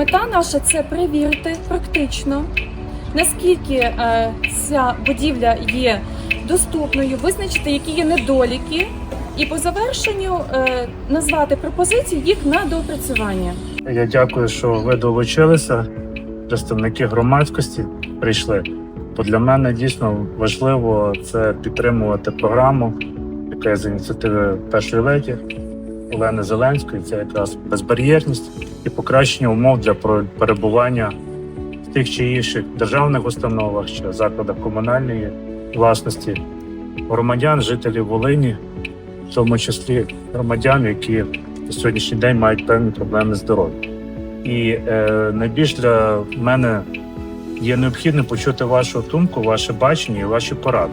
Мета наша це перевірити практично, наскільки е, ця будівля є доступною, визначити, які є недоліки, і по завершенню е, назвати пропозиції їх на доопрацювання. Я дякую, що ви долучилися. Представники громадськості прийшли. Бо для мене дійсно важливо це підтримувати програму, яка є з ініціативи першої леді Олени Зеленської. Це якраз безбар'єрність і покращення умов для перебування в тих чи інших державних установах чи закладах комунальної власності громадян, жителів Волині, в тому числі громадян, які на сьогоднішній день мають певні проблеми з здоров'ям. І е, найбільш для мене є необхідним почути вашу думку, ваше бачення і ваші поради.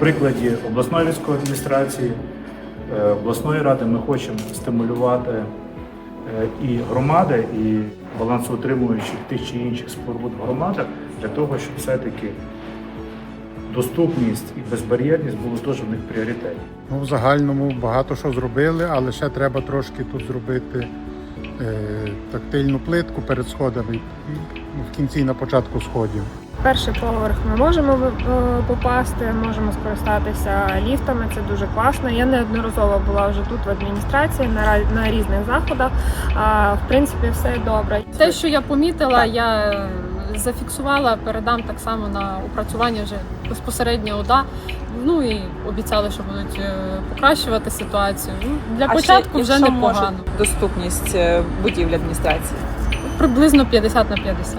Прикладі обласної військової адміністрації, е, обласної ради ми хочемо стимулювати е, і громади, і балансоутримуючих тих чи інших споруд в громадах для того, щоб все-таки доступність і безбар'єрність були теж в них пріоритетні. Ну, в загальному багато що зробили, але ще треба трошки тут зробити е, тактильну плитку перед сходами в кінці і на початку сходів. Перший поверх ми можемо е, попасти, можемо скористатися ліфтами. Це дуже класно. Я неодноразово була вже тут в адміністрації на ра- на різних заходах. А в принципі, все добре. Те, що я помітила, я зафіксувала, передам так само на опрацювання вже безпосередньо ОДА. Ну і обіцяли, що будуть е, покращувати ситуацію. Ну, для А початку ще, вже непогано. доступність е, будівлі адміністрації. Приблизно 50 на 50.